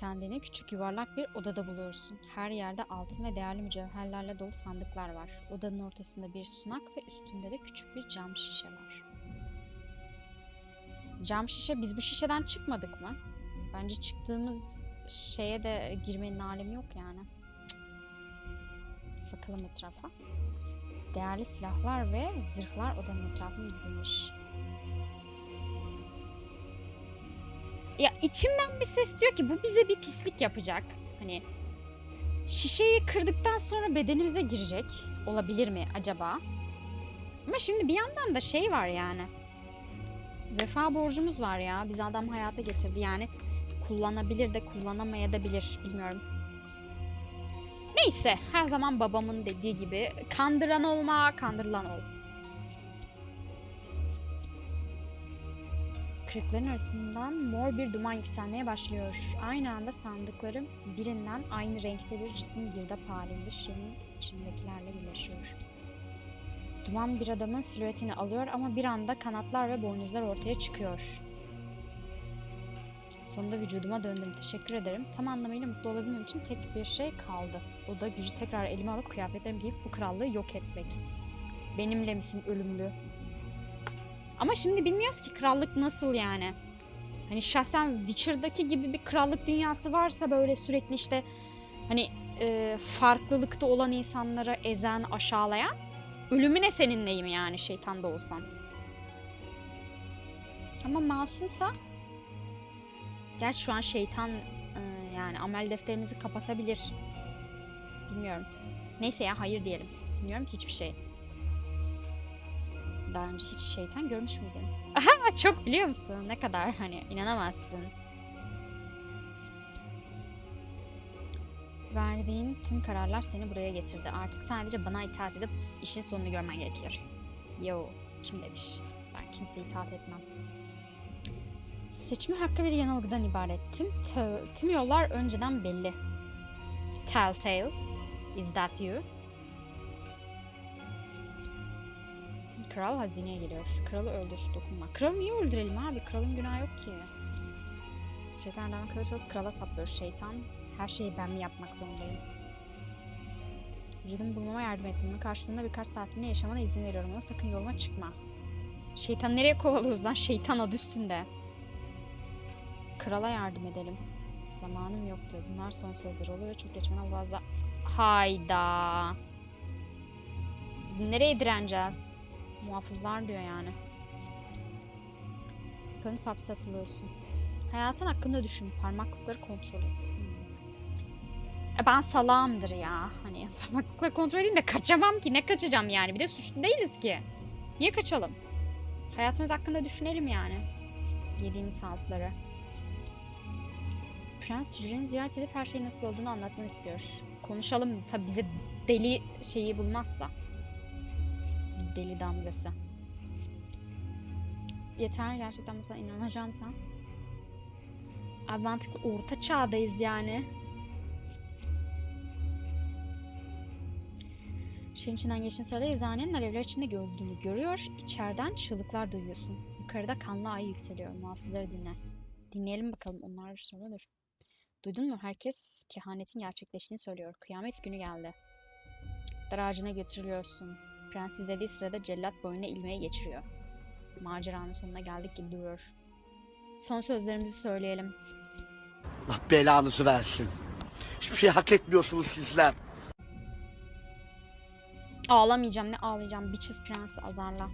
Kendini küçük yuvarlak bir odada buluyorsun. Her yerde altın ve değerli mücevherlerle dolu sandıklar var. Odanın ortasında bir sunak ve üstünde de küçük bir cam şişe var. Cam şişe, biz bu şişeden çıkmadık mı? Bence çıktığımız şeye de girmenin alemi yok yani. Cık. Bakalım etrafa. Değerli silahlar ve zırhlar odanın etrafında dizilmiş. Ya içimden bir ses diyor ki bu bize bir pislik yapacak. Hani şişeyi kırdıktan sonra bedenimize girecek. Olabilir mi acaba? Ama şimdi bir yandan da şey var yani. Vefa borcumuz var ya. Bizi adam hayata getirdi yani. Kullanabilir de kullanamayabilir. Bilmiyorum. Neyse her zaman babamın dediği gibi kandıran olma, kandırılan ol. Kırıkların arasından mor bir duman yükselmeye başlıyor. Aynı anda sandıkların birinden aynı renkte bir cisim girdap halinde şişenin içindekilerle birleşiyor. Duman bir adamın silüetini alıyor ama bir anda kanatlar ve boynuzlar ortaya çıkıyor. Sonunda vücuduma döndüm. Teşekkür ederim. Tam anlamıyla mutlu olabilmem için tek bir şey kaldı. O da gücü tekrar elime alıp kıyafetlerimi giyip bu krallığı yok etmek. Benimle misin ölümlü? Ama şimdi bilmiyoruz ki krallık nasıl yani. Hani şahsen Witcher'daki gibi bir krallık dünyası varsa böyle sürekli işte hani e, farklılıkta olan insanları ezen, aşağılayan ölümüne seninleyim yani şeytan da olsan. Ama masumsa Gerçi şu an şeytan e, yani amel defterimizi kapatabilir. Bilmiyorum. Neyse ya hayır diyelim. Bilmiyorum ki hiçbir şey. Daha önce hiç şeytan görmüş müydün? Aha çok biliyor musun? Ne kadar hani inanamazsın. Verdiğin tüm kararlar seni buraya getirdi. Artık sadece bana itaat edip işin sonunu görmen gerekiyor. Yo, kim demiş? Ben kimseye itaat etmem. Seçme hakkı bir yanılgıdan ibaret. Tüm tüm yollar önceden belli. Telltale. Is that you? Kral hazineye geliyor. Kralı öldür, dokunma. Kralı niye öldürelim abi? Kralın günahı yok ki. Şeytan adamı kılıç alıp krala saplıyor. Şeytan, her şeyi ben mi yapmak zorundayım? Vücudumu bulmama yardım ettim. Bunun karşılığında birkaç saatliğine yaşamana izin veriyorum ama sakın yoluma çıkma. Şeytan nereye kovalıyoruz lan? Şeytan adı üstünde. Krala yardım edelim. Zamanım yoktu. Bunlar son sözleri oluyor çok geçmeden fazla... Hayda. Nereye direneceğiz? Muhafızlar diyor yani. Tanıp hapse atılıyorsun. Hayatın hakkında düşün. Parmaklıkları kontrol et. Hmm. E ben salağımdır ya. Hani parmaklıkları kontrol edeyim de kaçamam ki. Ne kaçacağım yani? Bir de suçlu değiliz ki. Niye kaçalım? Hayatımız hakkında düşünelim yani. Yediğimiz haltları. Prens hücreni ziyaret edip her şeyin nasıl olduğunu anlatmanı istiyor. Konuşalım tabi bize deli şeyi bulmazsa. Deli damgası. Yeter gerçekten sana inanacağım sen. Abi mantıklı orta çağdayız yani. Şeyin içinden geçtiğin sırada eczanenin alevler içinde görüldüğünü görüyor. İçeriden çığlıklar duyuyorsun. Yukarıda kanlı ay yükseliyor. Muhafızları dinle. Dinleyelim bakalım onlar sonra dur. Duydun mu? Herkes kehanetin gerçekleştiğini söylüyor. Kıyamet günü geldi. Dar ağacına götürülüyorsun. Prens izlediği sırada cellat boynuna ilmeği geçiriyor. Maceranın sonuna geldik gibi duruyor. Son sözlerimizi söyleyelim. Allah belanızı versin. Hiçbir şey hak etmiyorsunuz sizler. Ağlamayacağım ne ağlayacağım. Bitches prensi azarla.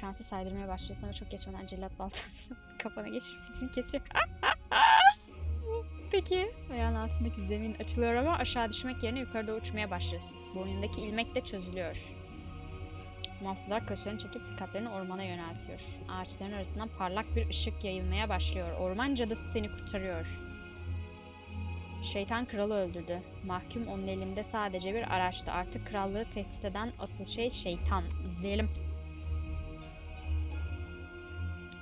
Prensi saydırmaya başlıyorsun ama çok geçmeden cellat baltası kafana geçirip sesini kesiyor. Peki. Ayağın altındaki zemin açılıyor ama aşağı düşmek yerine yukarıda uçmaya başlıyorsun. Boynundaki ilmek de çözülüyor. Muhafızlar kılıçlarını çekip dikkatlerini ormana yöneltiyor. Ağaçların arasından parlak bir ışık yayılmaya başlıyor. Orman cadısı seni kurtarıyor. Şeytan kralı öldürdü. Mahkum onun elinde sadece bir araçtı. Artık krallığı tehdit eden asıl şey şeytan. İzleyelim.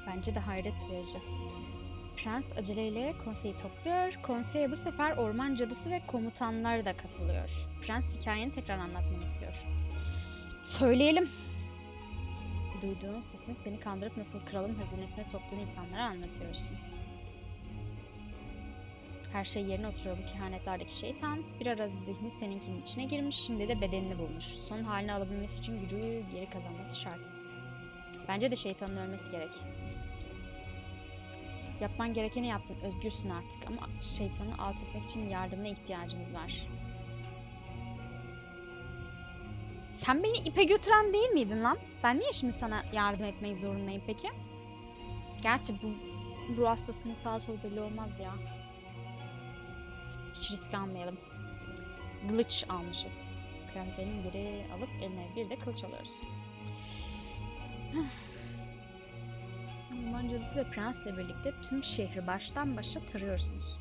Bence de hayret verici. Prens aceleyle konseyi topluyor. Konseye bu sefer orman cadısı ve komutanlar da katılıyor. Prens hikayeni tekrar anlatmanı istiyor. Söyleyelim. Duyduğun sesin seni kandırıp nasıl kralın hazinesine soktuğunu insanlara anlatıyorsun. Her şey yerine oturuyor bu kehanetlerdeki şeytan. Bir ara zihni seninkinin içine girmiş, şimdi de bedenini bulmuş. Son halini alabilmesi için gücü geri kazanması şart. Bence de şeytanın ölmesi gerek. Yapman gerekeni yaptın, özgürsün artık ama şeytanı alt etmek için yardımına ihtiyacımız var. Sen beni ipe götüren değil miydin lan? Ben niye şimdi sana yardım etmeyi zorundayım peki? Gerçi bu ruh hastasının sağ solu belli olmaz ya. Hiç risk almayalım. Kılıç almışız. Kıyafetlerini geri alıp eline bir de kılıç alıyoruz. Orman cadısı ve prensle birlikte tüm şehri baştan başa tarıyorsunuz.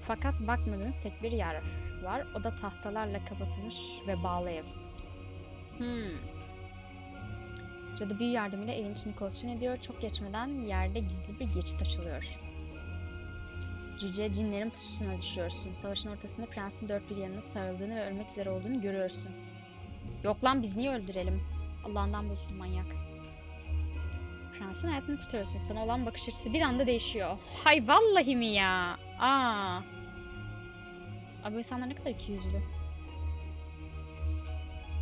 Fakat bakmadığınız tek bir yer var. O da tahtalarla kapatılmış ve bağlı ev. Hmm. Cadı büyü yardımıyla evin içini kolaçan ediyor. Çok geçmeden yerde gizli bir geçit açılıyor. Cüce cinlerin pususuna düşüyorsun. Savaşın ortasında prensin dört bir yanına sarıldığını ve ölmek üzere olduğunu görüyorsun. Yok lan biz niye öldürelim? Allah'ından bulsun manyak. Prensin hayatını kurtarıyorsun. Sana olan bakış açısı bir anda değişiyor. Hay vallahi mi ya? Aa. Abi bu insanlar ne kadar ikiyüzlü.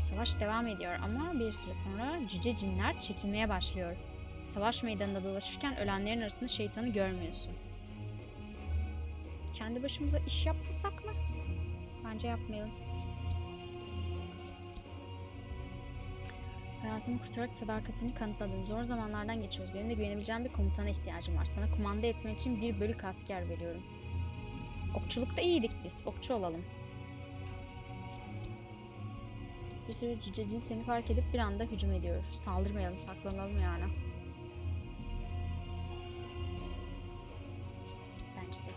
Savaş devam ediyor ama bir süre sonra cüce cinler çekilmeye başlıyor. Savaş meydanında dolaşırken ölenlerin arasında şeytanı görmüyorsun. Kendi başımıza iş yapmasak mı? Bence yapmayalım. Hayatını kurtararak sadakatini kanıtladın. Zor zamanlardan geçiyoruz. Benim de güvenebileceğim bir komutana ihtiyacım var. Sana kumanda etmek için bir bölük asker veriyorum. Okçulukta iyiydik biz. Okçu olalım. Bir sürü cücecin seni fark edip bir anda hücum ediyor. Saldırmayalım, saklanalım yani. Bence de.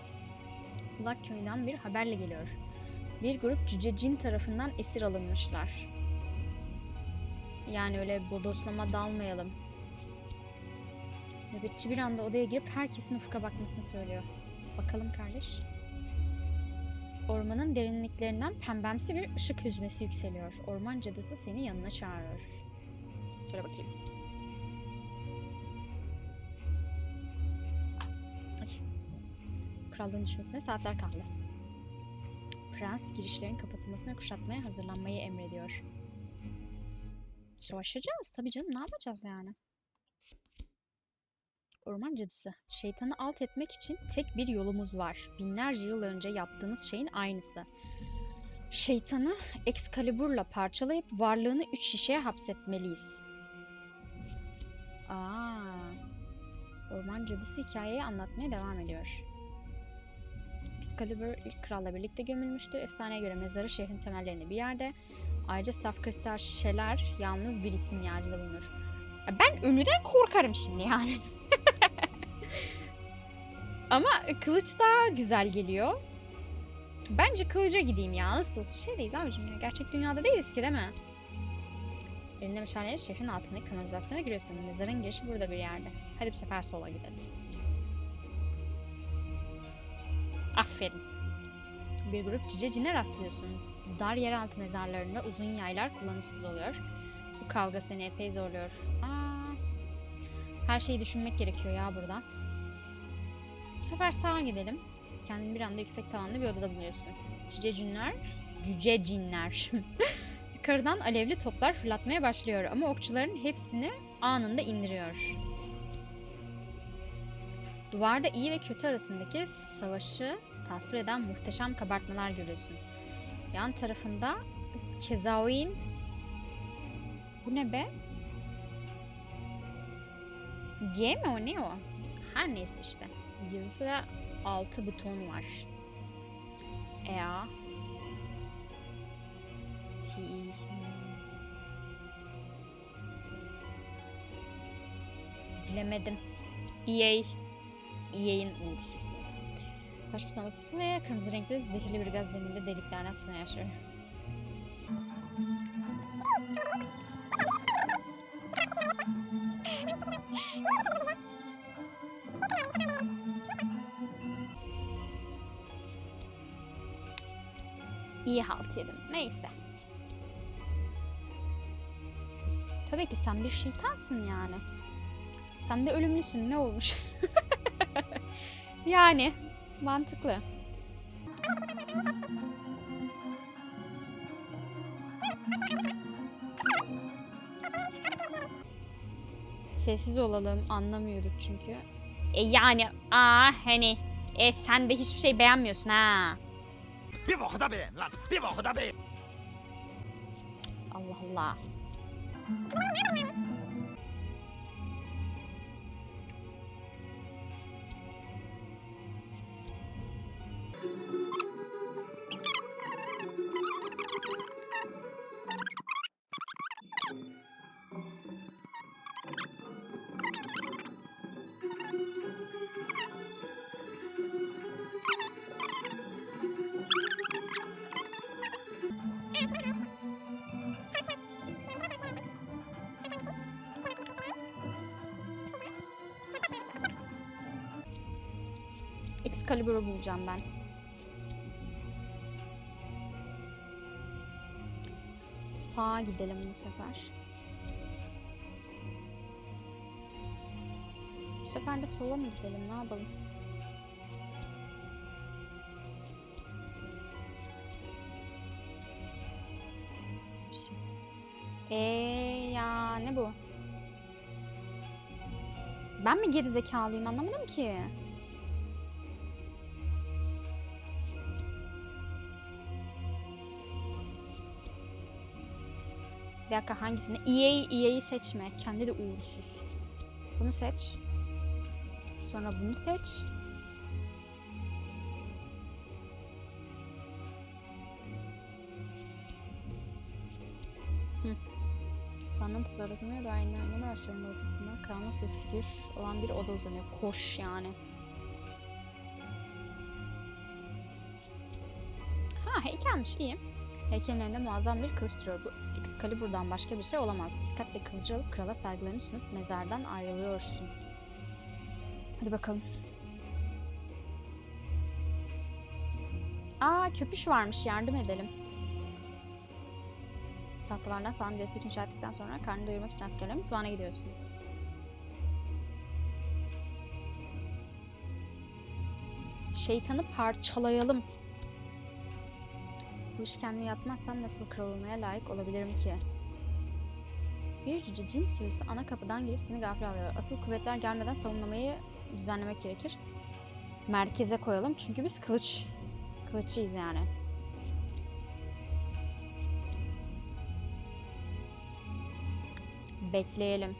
Ulak köyünden bir haberle geliyor. Bir grup cücecin tarafından esir alınmışlar. Yani öyle bodoslama dalmayalım. Nöbetçi bir anda odaya girip herkesin ufka bakmasını söylüyor. Bakalım kardeş. Ormanın derinliklerinden pembemsi bir ışık hüzmesi yükseliyor. Orman cadısı seni yanına çağırıyor. Söyle bakayım. Ay. Krallığın düşmesine saatler kaldı. Prens girişlerin kapatılmasına kuşatmaya hazırlanmayı emrediyor. Savaşacağız tabii canım ne yapacağız yani? Orman cadısı. Şeytanı alt etmek için tek bir yolumuz var. Binlerce yıl önce yaptığımız şeyin aynısı. Şeytanı Excalibur'la parçalayıp varlığını üç şişeye hapsetmeliyiz. Aa, Orman cadısı hikayeyi anlatmaya devam ediyor. Excalibur ilk kralla birlikte gömülmüştü. Efsaneye göre mezarı şehrin temellerinde bir yerde. Ayrıca saf kristal şişeler yalnız bir isim yağcıda bulunur. Ben ölüden korkarım şimdi yani. Ama kılıç daha güzel geliyor. Bence kılıca gideyim ya. Nasıl olsa şeydeyiz abicim ya. Gerçek dünyada değiliz ki değil mi? Elinde meşaleyle şehrin altındaki kanalizasyona giriyorsun. Mezarın girişi burada bir yerde. Hadi bu sefer sola gidelim. Aferin. Bir grup cüce cine rastlıyorsun. Dar yeraltı mezarlarında uzun yaylar kullanışsız oluyor. Bu kavga seni epey zorluyor. Aa, her şeyi düşünmek gerekiyor ya burada. Bu sefer sağa gidelim. Kendini bir anda yüksek tavanlı bir odada buluyorsun. Cüce cinler, cüce cinler. Yukarıdan alevli toplar fırlatmaya başlıyor ama okçuların hepsini anında indiriyor. Duvarda iyi ve kötü arasındaki savaşı tasvir eden muhteşem kabartmalar görüyorsun. Yan tarafında Kezaoin bu ne be? G mi o ne o? Her neyse işte. Yazısı ve altı buton var. EA T Bilemedim. EA EA'in uğursuzluğu. Baş butona basıyorsun ve kırmızı renkli zehirli bir gaz deminde deliklerden aslında yaşıyor. İyi halt yedim. Neyse. Tabii ki sen bir şeytansın yani. Sen de ölümlüsün. Ne olmuş? yani mantıklı. Sessiz olalım anlamıyorduk çünkü. E yani aa hani e sen de hiçbir şey beğenmiyorsun ha. Bir boku da beğen lan. Bir boku da beğen. Allah Allah. Excalibur'u bulacağım ben. Sağa gidelim bu sefer. Bu sefer de sola mı gidelim? Ne yapalım? Eee ya ne bu? Ben mi gerizekalıyım anlamadım ki. Bir dakika hangisini? EA, EA'yi seçme. Kendi de uğursuz. Bunu seç. Sonra bunu seç. Tanrı'nın girmeye dair ilerleme başlarının ortasında karanlık bir figür olan bir oda uzanıyor. Koş yani. Ha heykelmiş iyi. Heykelin elinde muazzam bir kılıç duruyor. Bu Excalibur'dan başka bir şey olamaz. Dikkatle kılıcı alıp krala saygılarını sunup mezardan ayrılıyorsun. Hadi bakalım. Aa köpüş varmış yardım edelim. Tahtalardan sağlam destek inşa ettikten sonra karnını doyurmak için askerlerin mutfağına gidiyorsun. Şeytanı parçalayalım. Bu işi yapmazsam nasıl kral olmaya layık olabilirim ki? Bir cüce cin sürüsü ana kapıdan girip seni gafil alıyor. Asıl kuvvetler gelmeden savunmayı düzenlemek gerekir. Merkeze koyalım çünkü biz kılıç kılıççıyız yani. Bekleyelim.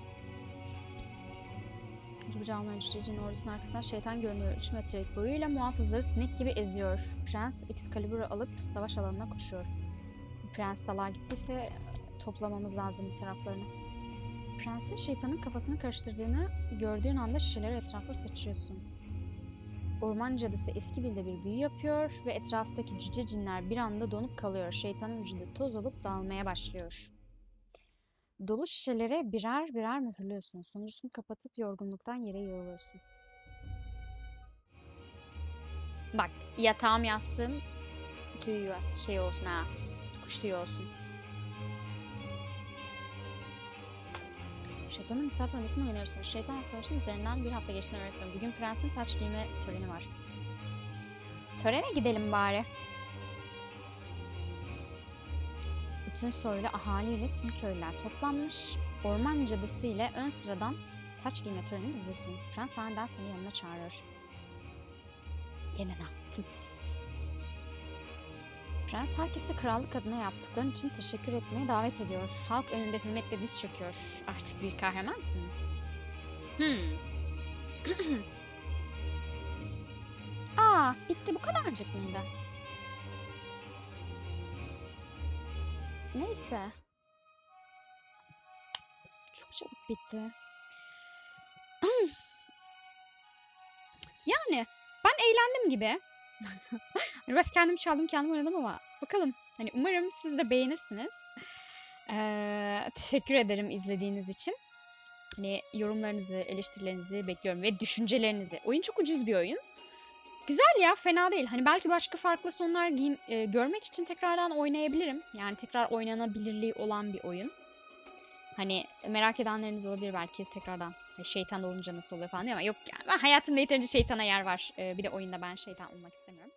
Ucu almayan cücecin ordusunun arkasından şeytan görünüyor. 3 metrelik boyuyla muhafızları sinek gibi eziyor. Prens Excalibur'u alıp savaş alanına koşuyor. Prens salağa gittiyse toplamamız lazım bir taraflarını. Prensin şeytanın kafasını karıştırdığını gördüğün anda şişeleri etrafta saçıyorsun. Orman cadısı eski dilde bir büyü yapıyor ve etraftaki cüce cinler bir anda donup kalıyor. Şeytanın vücudu toz olup dağılmaya başlıyor. Dolu şişelere birer birer mühürlüyorsun. Sonuncusunu kapatıp yorgunluktan yere yığılıyorsun. Bak yatağım yastığım tüy yuvası şey olsun ha. Kuş tüyü olsun. Şeytanın misafir odasına uyanıyorsun. Şeytan savaşın üzerinden bir hafta geçtiğini öğreniyorsun. Bugün prensin taç giyme töreni var. Törene gidelim bari. Bütün soylu ahaliyle tüm köylüler toplanmış. Orman cadısı ile ön sıradan taç giyme törenini izliyorsun. Prens aniden seni yanına çağırıyor. Gene ne? Prens herkese krallık adına yaptıkların için teşekkür etmeye davet ediyor. Halk önünde hürmetle diz çöküyor. Artık bir kahramansın. Hmm. Aa, bitti bu kadarcık mıydı? Neyse. Çok çabuk bitti. yani ben eğlendim gibi. Hani Biraz kendim çaldım kendim oynadım ama bakalım. Hani umarım siz de beğenirsiniz. Ee, teşekkür ederim izlediğiniz için. Hani yorumlarınızı, eleştirilerinizi bekliyorum ve düşüncelerinizi. Oyun çok ucuz bir oyun. Güzel ya, fena değil. Hani belki başka farklı sonlar giyim, e, görmek için tekrardan oynayabilirim. Yani tekrar oynanabilirliği olan bir oyun. Hani merak edenleriniz olabilir belki tekrardan. Hani şeytan olunca nasıl oluyor falan ama yok yani. Ben hayatımda yeterince şeytana yer var. Ee, bir de oyunda ben şeytan olmak istemiyorum.